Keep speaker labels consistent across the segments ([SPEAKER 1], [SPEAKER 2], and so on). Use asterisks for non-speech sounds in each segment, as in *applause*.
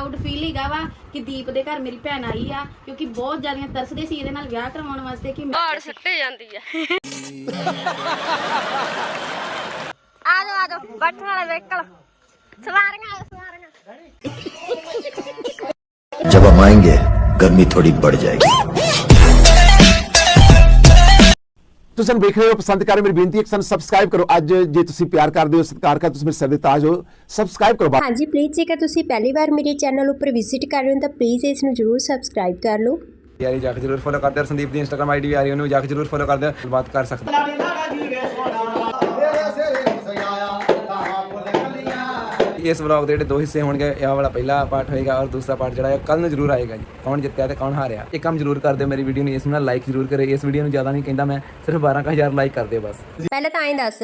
[SPEAKER 1] Proud feel ਹੀਗਾ ਵਾ ਕਿ ਦੀਪ ਦੇ ਘਰ ਮੇਰੀ ਭੈਣ ਆਈ ਆ ਕਿਉਂਕਿ ਬਹੁਤ ਜ਼ਿਆਦੀਆਂ ਤਰਸਦੇ ਸੀ ਇਹਦੇ ਨਾਲ ਵਿਆਹ ਕਰਵਾਉਣ ਵਾਸਤੇ ਕਿ
[SPEAKER 2] ਔੜ ਸੱਟੇ ਜਾਂਦੀ ਆ ਆ ਜਾ ਆ ਜਾ ਬੈਠਣ ਵਾਲਾ ਵਹੀਕਲ ਸਵਾਰੀਆਂ ਆ, ਸਵਾਰੀਆਂ
[SPEAKER 3] जब हम आएंगे गर्मी थोड़ी बढ़ जाएगी
[SPEAKER 4] ਤੁਸੀਂ ਸਾਨੂੰ ਵੇਖ ਰਹੇ ਹੋ ਪਸੰਦ ਕਰ ਰਹੇ ਮੇਰੀ ਬੇਨਤੀ ਹੈ ਕਿ ਸਾਨੂੰ ਸਬਸਕ੍ਰਾਈਬ ਕਰੋ। ਅੱਜ ਜੇ ਤੁਸੀਂ ਪਿਆਰ ਕਰਦੇ ਹੋ ਸਤਿਕਾਰ ਕਰਦੇ ਹੋ ਤੁਸੀਂ ਮੇਰੇ ਸਿਰ ਦੇ ਤਾਜ ਹੋ ਸਬਸਕ੍ਰਾਈਬ ਕਰੋ
[SPEAKER 5] ਹਾਂਜੀ ਪਲੀਜ਼ ਜੇਕਰ ਤੁਸੀਂ ਪਹਿਲੀ ਵਾਰ ਮੇਰੇ ਚੈਨਲ ਉੱਪਰ ਵਿਜ਼ਿਟ ਕਰ ਰਹੇ ਹੋ ਤਾਂ ਪਲੀਜ਼ ਇਸ ਨੂੰ ਜਰੂਰ ਸਬਸਕ੍ਰਾਈਬ ਕਰ ਲਓ।
[SPEAKER 6] ਯਾਰੀ ਜਾ ਕੇ ਜਰੂਰ ਫੋਲੋ ਕਰਦੇ ਹੋ ਸੰਦੀਪ ਦੀ ਇੰਸਟਾਗ੍ਰam ਆਈਡੀ ਵੀ ਆ ਰਹੀ ਹੈ ਉਹਨੂੰ ਜਾ ਕੇ ਜਰੂਰ ਫੋਲੋ ਕਰਦੇ ਹੋ ਬਾਤ ਕਰ ਸਕਦੇ ਹੋ। ਇਸ ਵਲੌਗ ਦੇ ਜਿਹੜੇ ਦੋ ਹਿੱਸੇ ਹੋਣਗੇ ਇਹ ਵਾਲਾ ਪਹਿਲਾ ਪਾਰਟ ਹੋਏਗਾ ਔਰ ਦੂਸਰਾ ਪਾਰਟ ਜਿਹੜਾ ਹੈ ਕੱਲ ਨੂੰ ਜਰੂਰ ਆਏਗਾ ਜੀ। ਕੌਣ ਜਿੱਤਿਆ ਤੇ ਕੌਣ ਹਾਰਿਆ। ਇਹ ਕੰਮ ਜਰੂਰ ਕਰ ਦਿਓ ਮੇਰੀ ਵੀਡੀਓ ਨੂੰ ਇਸ ਨੂੰ ਲਾਈਕ ਜਰੂਰ ਕਰੇ ਇਸ ਵੀਡੀਓ ਨੂੰ ਜ਼ਿਆਦਾ ਨਹੀਂ ਕਹਿੰਦਾ ਮੈਂ ਸਿਰਫ 12000 ਲਾਈਕ ਕਰ ਦਿਓ ਬਸ।
[SPEAKER 5] ਪਹਿਲਾਂ ਤਾਂ ਐਂ ਦੱਸ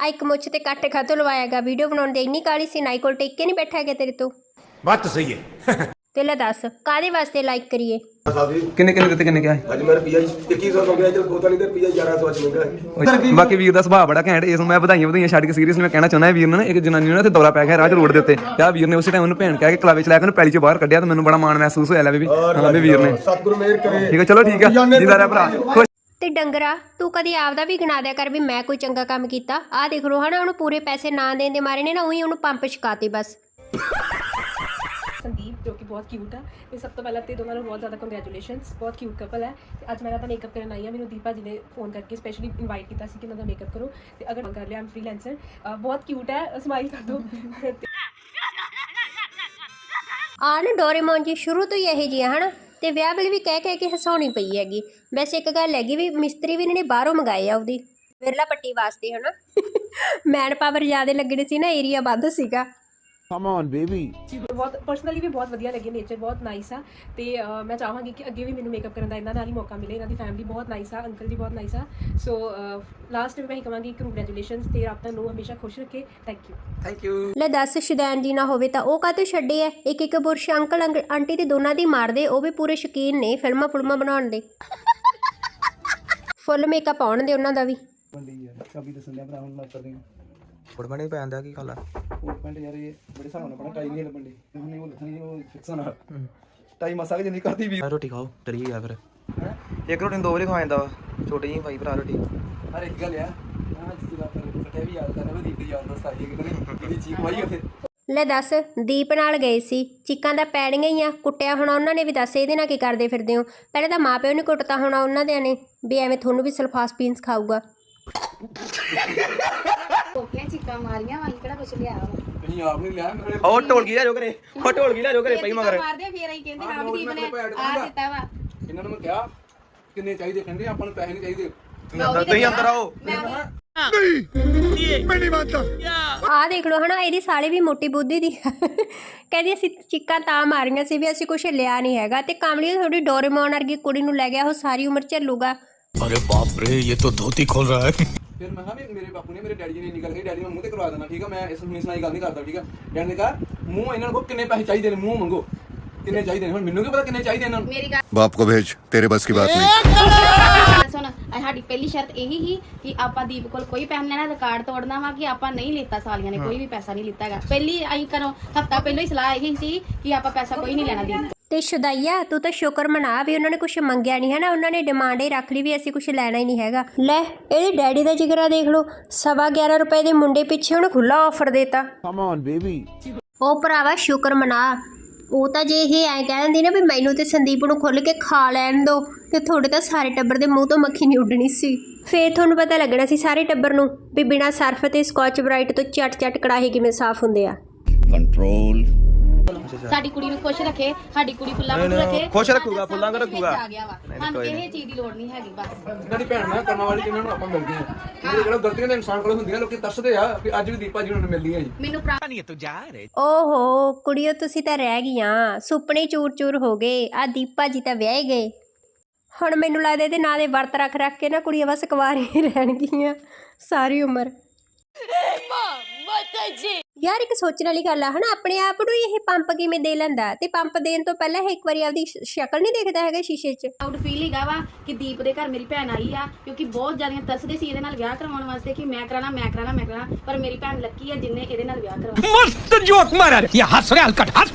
[SPEAKER 5] ਆ ਇੱਕ ਮੁੱਛ ਤੇ ਕੱਟ ਖਾਤੋਂ ਲਵਾਇਆਗਾ। ਵੀਡੀਓ ਬਣਾਉਣ ਦੇ ਇੰਨੀ ਕਾਲੀ ਸੀ ਨਾਈ ਕੋਲ ਟੇਕ ਕੇ ਨਹੀਂ ਬੈਠਾ ਗਿਆ ਤੇਰੇ ਤੋਂ?
[SPEAKER 4] ਬਾਤ ਸਹੀ ਹੈ।
[SPEAKER 5] ਤੇ ਲੈ ਦੱਸ ਕਾਦੇ ਵਾਸਤੇ ਲਾਈਕ ਕਰੀਏ?
[SPEAKER 6] ਕਿੰਨੇ ਕਿੰਨੇ ਦਿੱਤੇ ਕਿੰਨੇ ਕਿਹਾ
[SPEAKER 7] ਅੱਜ ਮੇਰਾ ਪੀਆ 2100 ਹੋ ਗਿਆ ਚਲ ਬੋਤਲ ਨਹੀਂ ਤੇ ਪੀਆ 1100 ਚ ਮੰਗਾ
[SPEAKER 6] ਬਾਕੀ ਵੀਰ ਦਾ ਸੁਭਾਅ ਬੜਾ ਘੈਂਟ ਇਸ ਨੂੰ ਮੈਂ ਵਧਾਈਆਂ ਵਧਾਈਆਂ ਛੱਡ ਕੇ ਸੀਰੀਅਸਲੀ ਮੈਂ ਕਹਿਣਾ ਚਾਹੁੰਦਾ ਹਾਂ ਵੀਰ ਨੂੰ ਨਾ ਇੱਕ ਜਨਾਨੀ ਨੂੰ ਇੱਥੇ ਦੌਰਾ ਪੈ ਗਿਆ 'ਚ ਰੋਡ ਦੇ ਉੱਤੇ। ਤੇ ਆਹ ਵੀਰ ਨੇ ਉਸੇ ਟਾਈਮ ਉਹਨੂੰ ਭੈਣ ਕਹਿ ਕੇ ਕਲਾਵੇ ਚ ਲੈ ਕੇ ਉਹਨੂੰ ਪੈਲੀ 'ਚੋਂ ਬਾਹਰ ਕੱਢਿਆ ਤੇ ਮੈਨੂੰ ਬੜਾ ਮਾਣ ਮਹਿਸੂਸ ਹੋਇਆ ਲੈ ਵੀ ਹਾਂ ਵੀ ਵੀਰ ਨੇ।
[SPEAKER 7] ਸਤਿਗੁਰੂ ਮਿਹਰ ਕਰੇ।
[SPEAKER 6] ਠੀਕ ਹੈ ਚਲੋ ਠੀਕ ਹੈ ਜਿੰਦਾ ਰਹਿ ਭਰਾ। ਖੁਸ਼
[SPEAKER 5] ਤੇ ਡੰਗਰਾ ਤੂੰ ਕਦੀ ਆਪਦਾ ਵੀ ਗਿਣਾ ਦਿਆ ਕਰ ਵੀ ਮੈਂ ਕੋਈ ਚੰਗਾ ਕੰਮ ਕੀਤਾ। ਆਹ ਦੇਖ ਲੋ ਹਨਾ ਉਹਨੂੰ ਪੂਰੇ ਪੈਸੇ ਨਾ ਦੇਣ ਦੇ ਮਾਰੇ ਨੇ ਨਾ ਉਹੀ ਉਹਨੂੰ ਪੰਪ ਛਕਾਤੇ ਬਸ।
[SPEAKER 8] ਬਹੁਤ ਕਿਊਟ ਆ ਤੇ ਸਭ ਤੋਂ ਪਹਿਲਾਂ ਤੇ ਦੋਨਾਂ ਨੂੰ ਬਹੁਤ ਜ਼ਿਆਦਾ ਕੰਗ੍ਰੈਚੁਲੇਸ਼ਨਸ ਬਹੁਤ ਕਿਊਟ ਕਪਲ ਹੈ ਤੇ ਅੱਜ ਮੈਂ ਇਹਨਾਂ ਮੇਕਅਪ ਕਰਨ ਆਈ ਹਾਂ ਮੈਨੂੰ ਦੀਪਾ ਜੀ ਨੇ ਫੋਨ ਕਰਕੇ ਸਪੈਸ਼ਲੀ ਇਨਵਾਈਟ ਕੀਤਾ ਸੀ ਕਿ ਇਹਨਾਂ ਦਾ ਮੇਕਅਪ ਕਰੋ ਤੇ ਅਗਰ ਕਰ ਲਿਆ ਆਮ ਫ੍ਰੀਲੈਂਸਰ ਬਹੁਤ ਕਿਊਟ ਹੈ ਸਮਾਈਲ ਕਰ ਦਿਓ ਤੇ
[SPEAKER 5] ਡੋਰੇਮੋਨ ਜੀ ਸ਼ੁਰੂ ਤੋਂ ਹੀ ਇਹੋ ਜਿਹਾ ਹਨਾ ਤੇ ਵਿਆਹ ਵੇਲੇ ਵੀ ਕਹਿ ਕਹਿ ਕੇ ਹਸਾਉਣੀ ਪਈ ਹੈਗੀ। ਵੈਸੇ ਇੱਕ ਗੱਲ ਹੈਗੀ ਵੀ ਮਿਸਤਰੀ ਵੀ ਇਹਨਾਂ ਨੇ ਬਾਹਰੋਂ ਮੰਗਾਏ ਆ ਉਹਦੀ। ਵਿਰਲਾ ਪੱਟੀ ਵਾਸਤੇ ਹਨਾ ਮੈਨ *laughs* ਪਾਵਰ ਜ਼ਿਆਦਾ ਲੱਗਣੀ ਸੀ ਨਾ ਏਰੀਆ ਵੱਧ ਸੀਗਾ।
[SPEAKER 4] ਕਮ ਔਨ ਬੇਬੀ
[SPEAKER 8] ਬਹੁਤ ਪਰਸਨਲੀ ਵੀ ਬਹੁਤ ਵਧੀਆ ਲੱਗੇ ਨੇਚਰ ਬਹੁਤ ਨਾਈਸ ਆ। ਤੇ ਅਹ, ਮੈਂ ਚਾਹਾਂਗੀ ਕਿ ਅੱਗੇ ਵੀ ਮੈਨੂੰ ਮੇਕਅਪ ਕਰਨ ਦਾ ਇਹਨਾਂ ਨਾਲ ਹੀ ਮੌਕਾ ਮਿਲੇ ਇਹਨਾਂ ਦੀ ਫੈਮਿਲੀ ਬਹੁਤ ਨਾਈਸ ਆ ਅੰਕਲ ਜੀ ਬਹੁਤ ਨਾਈਸ ਆ। ਸੋ ਲਾਸਟ ਵਿੱਚ ਮੈਂ ਇਹ ਕਹਾਂਗੀ ਕੰਗ੍ਰੈਚੁਲੇਸ਼ਨਸ ਤੇ ਆਪ ਤੁਹਾਨੂੰ ਹਮੇਸ਼ਾ ਖੁਸ਼ ਰੱਖੇ। ਥੈਂਕ ਯੂ
[SPEAKER 6] ਥੈਂਕ ਯੂ
[SPEAKER 5] ਲੈ ਦੱਸ ਸ਼ੁਦੈਨ ਜੀ ਨਾ ਹੋਵੇ ਤਾਂ ਉਹ ਕਾਹਤੋਂ ਛੱਡੇ ਐ? ਇੱਕ ਇੱਕ ਬੁਰਸ਼ ਅੰਕਲ ਅੰਕ- ਆਂਟੀ ਤੇ ਦੋਨਾਂ ਦੀ ਮਾਰਦੇ ਉਹ ਵੀ ਪੂਰੇ ਸ਼ੌਕੀਨ ਨੇ ਫਿਲਮਾਂ ਫੁਲਮਾਂ ਬਣਾਉਣ ਦੇ। *laughs* ਫੁੱਲ ਮੇਕਅਪ ਆਉਣ ਦੇ ਉਹਨਾਂ ਦਾ ਵੀ।
[SPEAKER 6] ਫੋਟੋ ਨਹੀਂ ਪੈਂਦਾ ਕੀ ਆ?
[SPEAKER 7] ਪਿੰਡ ਯਾਰ ਇਹ ਬੜੇ ਹਿਸਾਬ ਨਾਲ ਬਣਾ ਟਾਈ ਨਹੀਂ ਲੱਭਣ ਦੇ ਉਹਨੇ ਉਹ ਲੱਥਣੀ ਉਹ ਫਿਕਸ ਨਾਲ ਟਾਈ ਮਸਾ ਕੇ ਜਿੰਨੀ ਕਰਦੀ ਵੀ।
[SPEAKER 6] ਰੋਟੀ ਖਾਓ ਚਲੀਏ ਯਾਰ ਫਿਰ। ਇੱਕ ਰੋਟੀ ਨੂੰ ਦੋ ਵਾਰੀ ਖਵਾ ਜਾਂਦਾ ਵਾ ਛੋਟੀ ਜਿਹੀ ਭਾਈ ਭਰਾ ਰੋਟੀ।
[SPEAKER 7] ਹਰ ਇੱਕ ਗੱਲ ਆ। ਆ ਜਿੱਦ ਦਾ ਪਰ ਫਟਿਆ ਵੀ ਯਾਦ ਕਰਨਾ ਵੀ ਦੀਪ ਦੀ ਯਾਦ ਦੋਸਤ ਆਈ ਹੈ ਕਿ ਕਿਹਦੀ ਚੀਕ ਵਾਈ ਉੱਥੇ?
[SPEAKER 5] ਲੈ ਦੱਸ ਦੀਪ ਨਾਲ ਗਏ ਸੀ। ਚੀਕਾਂ ਦਾ ਪੈਣੀਆਂ ਹੀ ਆ। ਕੁੱਟਿਆ ਹੋਣਾ ਉਹਨਾਂ ਨੇ ਵੀ ਦੱਸ ਇਹਦੇ ਨਾਲ ਕੀ ਕਰਦੇ ਫਿਰਦੇ ਹੋ? ਪਹਿਲਾਂ ਤਾਂ ਮਾਪਿਓ ਨੇ ਕੁੱਟਤਾ ਹੋਣਾ ਉਹਨਾਂ ਦੇ ਨੇ ਵੀ ਐਵੇਂ ਤੁਹਾਨੂੰ ਵੀ ਸਲਫਾਸ ਪੀਨਸ ਖਾਊਗਾ।
[SPEAKER 1] ਚੀਕਾਂ ਮਾਰੀਆਂ ਵਾਂ ਕਿਹੜਾ ਕੁਛ ਲਿਆ ਵਾ?
[SPEAKER 7] ਨਹੀਂ ਆਪ ਨਹੀਂ ਲਿਆ ਮੇਰੇ
[SPEAKER 6] ਉਹ ਢੋਲਕੀ ਲੈ ਜਾਓ ਘਰੇ ਉਹ ਢੋਲਕੀ ਲੈ ਜਾਓ ਘਰੇ ਪਈ ਮਗਰ।
[SPEAKER 1] ਮਾਰਦੇ ਆ, ਫੇਰ ਅਸੀਂ ਕਹਿੰਦੇ ਹਾਂ ਵੀ ਦੀਪ ਨੇ ਆ ਦਿੱਤਾ ਵਾ।
[SPEAKER 7] ਇਹਨਾਂ ਨੂੰ ਮੈਂ ਕਿਹਾ ਕਿੰਨੇ ਚਾਹੀਦੇ ਕਹਿੰਦੇ ਆਪਾਂ ਨੂੰ ਪੈਸੇ ਨਹੀਂ ਚਾਹੀਦੇ।
[SPEAKER 6] ਤੁਸੀਂ ਅੰਦਰ ਆਓ।
[SPEAKER 5] ਆਹ ਦੇਖ ਲਓ ਹਨਾ ਇਹਦੀ ਸਾਲੇ ਵੀ ਮੋਟੀ ਬੁੱਧੀ ਦੀ। ਕਹਿੰਦੀ ਅਸੀਂ ਚੀਕਾਂ ਤਾਂ ਮਾਰੀਆਂ ਸੀ ਵੀ ਅਸੀਂ ਕੁਝ ਲਿਆ ਨਹੀਂ ਹੈਗਾ। ਤੇ ਕਾਮਲੀ ਥੋੜੀ ਡੋਰੇਮੋਨ ਵਰਗੀ ਕੁੜੀ ਨੂੰ ਲੈ ਗਿਆ ਉਹ ਸਾਰੀ ਉਮਰ ਝੱਲੂਗਾ।
[SPEAKER 9] अरे बाप रे ये तो धोती खोल रहा है
[SPEAKER 7] ਫਿਰ ਮੈਂ ਕਿਹਾ ਵੀ ਮੇਰੇ ਬਾਪੂ ਨੇ ਮੇਰੇ ਡੈਡੀ ਜੀ ਨੇ ਨਿਕਲ ਕੇ ਡੈਡੀ ਨੂੰ ਮੂੰਹ ਤੇ ਕਰਵਾ ਦੇਣਾ ਠੀਕ ਆ ਮੈਂ ਇਸ ਮਿਸ ਨਾਲ ਗੱਲ ਨਹੀਂ ਕਰਦਾ ਠੀਕ ਆ ਡੈਡੀ ਨੇ ਕਿਹਾ ਮੂੰਹ ਇਹਨਾਂ ਨੂੰ ਕਿੰਨੇ ਪੈਸੇ ਚਾਹੀਦੇ ਨੇ ਮੂੰਹ ਮੰਗੋ ਕਿੰਨੇ ਚਾਹੀਦੇ ਨੇ ਹੁਣ ਮੈਨੂੰ ਕੀ ਪਤਾ ਕਿੰਨੇ ਚਾਹੀਦੇ ਇਹਨਾਂ ਨੂੰ
[SPEAKER 1] ਮੇਰੀ ਗੱਲ
[SPEAKER 3] बाप को भेज तेरे बस की बात नहीं
[SPEAKER 1] ਸੁਣ ਇਹ ਸਾਡੀ ਪਹਿਲੀ ਸ਼ਰਤ ਇਹੀ ਸੀ ਕਿ ਆਪਾਂ ਦੀਪ ਕੋਲ ਕੋਈ ਪੈਸਾ ਨਹੀਂ ਲੈਣਾ ਰਿਕਾਰਡ ਤੋੜਨਾ ਵਾ ਕਿ ਆਪਾਂ ਨਹੀਂ ਲੈਤਾ ਸਾਲੀਆਂ ਨੇ ਕੋਈ ਵੀ ਪੈਸਾ ਨਹੀਂ ਲਿੱਤਾ ਹੈਗਾ ਪਹਿਲੀ ਅਸੀਂ ਕਰੋ ਹਫਤਾ ਪਹਿਲਾਂ ਹੀ ਸਲਾਹ ਇਹੀ ਸੀ ਕਿ ਆਪਾਂ ਪੈਸਾ ਕੋਈ ਨਹੀਂ ਲੈਣਾ ਦੀਪ ਤੇ
[SPEAKER 5] ਸ਼ੁਦਾਈਆ ਤੂੰ ਤਾਂ ਸ਼ੁਕਰ ਮਨਾ ਵੀ ਉਹਨਾਂ ਨੇ ਕੁਝ ਮੰਗਿਆ ਨਹੀਂ ਹੈ ਨਾ ਉਹਨਾਂ ਨੇ ਡਿਮਾਂਡ ਹੀ ਰੱਖ ਲਈ ਵੀ ਅਸੀਂ ਕੁਝ ਲੈਣਾ ਹੀ ਨਹੀਂ ਹੈਗਾ। ਲੈ ਇਹਦੇ ਡੈਡੀ ਦਾ ਜਿਗਰਾ ਦੇਖ ਲਓ ਸਵਾ 11 ਰੁਪਏ ਦੇ ਮੁੰਡੇ ਪਿੱਛੇ ਉਹਨੂੰ ਖੁੱਲਾ ਆਫਰ ਦੇਤਾ।
[SPEAKER 4] ਕਮ ਔਨ ਬੇਬੀ
[SPEAKER 5] ਉਹ ਭਰਾਵਾ ਸ਼ੁਕਰ ਮਨਾ। ਉਹ ਤਾਂ ਜੇ ਇਹ ਐ ਕਹਿ ਨਾ ਵੀ ਮੈਨੂੰ ਤੇ ਸੰਦੀਪ ਨੂੰ ਖੁੱਲ ਕੇ ਖਾ ਲੈਣ ਦੋ ਤੇ ਤੁਹਾਡੇ ਤਾਂ ਸਾਰੇ ਟੱਬਰ ਦੇ ਮੂੰਹ ਤੋਂ ਮੱਖੀ ਨਹੀਂ ਉੱਡਣੀ ਸੀ। ਫੇਰ ਤੁਹਾਨੂੰ ਪਤਾ ਲੱਗਣਾ ਸੀ ਸਾਰੇ ਟੱਬਰ ਨੂੰ ਵੀ ਬਿਨਾਂ ਸਰਫ ਤੇ ਸਕਾਚ ਬ੍ਰਾਈਟ ਤੋਂ ਚਟ ਚਟ ਕੜਾਹੀ ਕਿਵੇਂ ਸਾਫ਼ ਹੁੰਦੇ ਆ।
[SPEAKER 3] ਕੰਟਰੋਲ
[SPEAKER 1] ਸਾਡੀ ਕੁੜੀ ਨੂੰ ਖੁਸ਼ ਰੱਖੇ ਸਾਡੀ ਕੁੜੀ ਫੁੱਲਾਂ ਵਾਂਗੂ ਰੱਖੇ
[SPEAKER 6] ਖੁਸ਼ ਰੱਖੂਗਾ, ਫੁੱਲਾਂ ਵਾਂਗੂ ਰੱਖੂਗਾ।
[SPEAKER 1] ਆ ਗਿਆ ਵਾ। ਸਾਨੂੰ ਇਹ ਚੀਜ਼ ਦੀ ਲੋੜ ਨਹੀਂ ਹੈਗੀ ਬਸ।
[SPEAKER 7] ਇਹਨਾਂ ਦੀ ਭੈਣ ਨਾਲ ਕਰਮਾਂ ਵਾਲੀ ਜਿਹਨਾਂ ਨੂੰ ਆਪਾਂ ਮਿਲਦੇ ਆ ਜਿਹੜੇ ਜਿਹੜਾ ਗਲਤੀਆਂ ਦੇ ਇਨਸਾਨ ਕੋਲ ਹੁੰਦੀਆਂ ਲੋਕੀ ਤਰਸਦੇ ਆ ਵੀ ਅੱਜ ਵੀ ਦੀਪਾ ਜੀ ਨੂੰ ਮਿਲਦੀਆਂ ਜੀ।
[SPEAKER 1] ਮੈਨੂੰ ਪ੍ਰਾ-
[SPEAKER 5] ਓਹੋ ਕੁੜੀਓ ਤੁਸੀਂ ਤਾਂ ਰਹਿ ਗਈਆਂ। ਸੁਪਨੇ ਚੂਰ-ਚੂਰ ਹੋ ਗਏ। ਆ ਦੀਪਾ ਜੀ ਤਾਂ ਵਿਆਹੇ ਗਏ। ਹੁਣ ਮੈਨੂੰ ਲੱਗਦਾ ਇਹਦੇ ਨਾਂ ਦੇ ਵਰਤ ਰੱਖ ਰੱਖ ਕੇ ਨਾ ਕੁੜੀਆਂ ਬਸ ਕੁਵਾਰੀਆਂ ਰਹਿਣਗੀਆਂ। ਸਾਰੀ ਉਮਰ। ਯਾਰ ਇੱਕ ਸੋਚਣ ਵਾਲੀ ਗੱਲ ਆ ਹਨਾ ਆਪਣੇ ਆਪ ਨੂੰ ਹੀ ਇਹ ਪੰਪ ਕਿਵੇਂ ਦੇ ਲੈਂਦਾ ਤੇ ਪੰਪ ਦੇਣ ਤੋਂ ਪਹਿਲਾਂ ਇਹ ਇੱਕ ਵਾਰੀ ਆਪਦੀ ਸ਼- ਸ਼ਕਲ ਨਹੀਂ ਦੇਖਦਾ ਹੈਗਾ ਸ਼ੀਸ਼ੇ 'ਚ
[SPEAKER 1] ਪ੍ਰਾਊਡ ਫੀਲ ਹੀਗਾ ਵਾ ਕਿ ਦੀਪ ਦੇ ਘਰ ਮੇਰੀ ਭੈਣ ਆਈ ਆ ਕਿਉਂਕਿ ਬਹੁਤ ਜ਼ਿਆਦੀਆਂ ਤਰਸਦੇ ਸੀ ਇਹਦੇ ਨਾਲ ਵਿਆਹ ਕਰਵਾਉਣ ਵਾਸਤੇ ਕਿ ਮੈਂ ਕਰਾਣਾ ਮੈਂ ਕਰਾਣਾ ਮੈਂ ਕਰਾਣਾ ਪਰ ਮੇਰੀ ਭੈਣ ਲੱਕੀ ਆ ਜਿੰਨੇ ਇਹਦੇ ਨਾਲ ਵਿਆਹ ਕਰਵਾ
[SPEAKER 9] मस्त जोक मारा ये हंस रहे हलकट हंस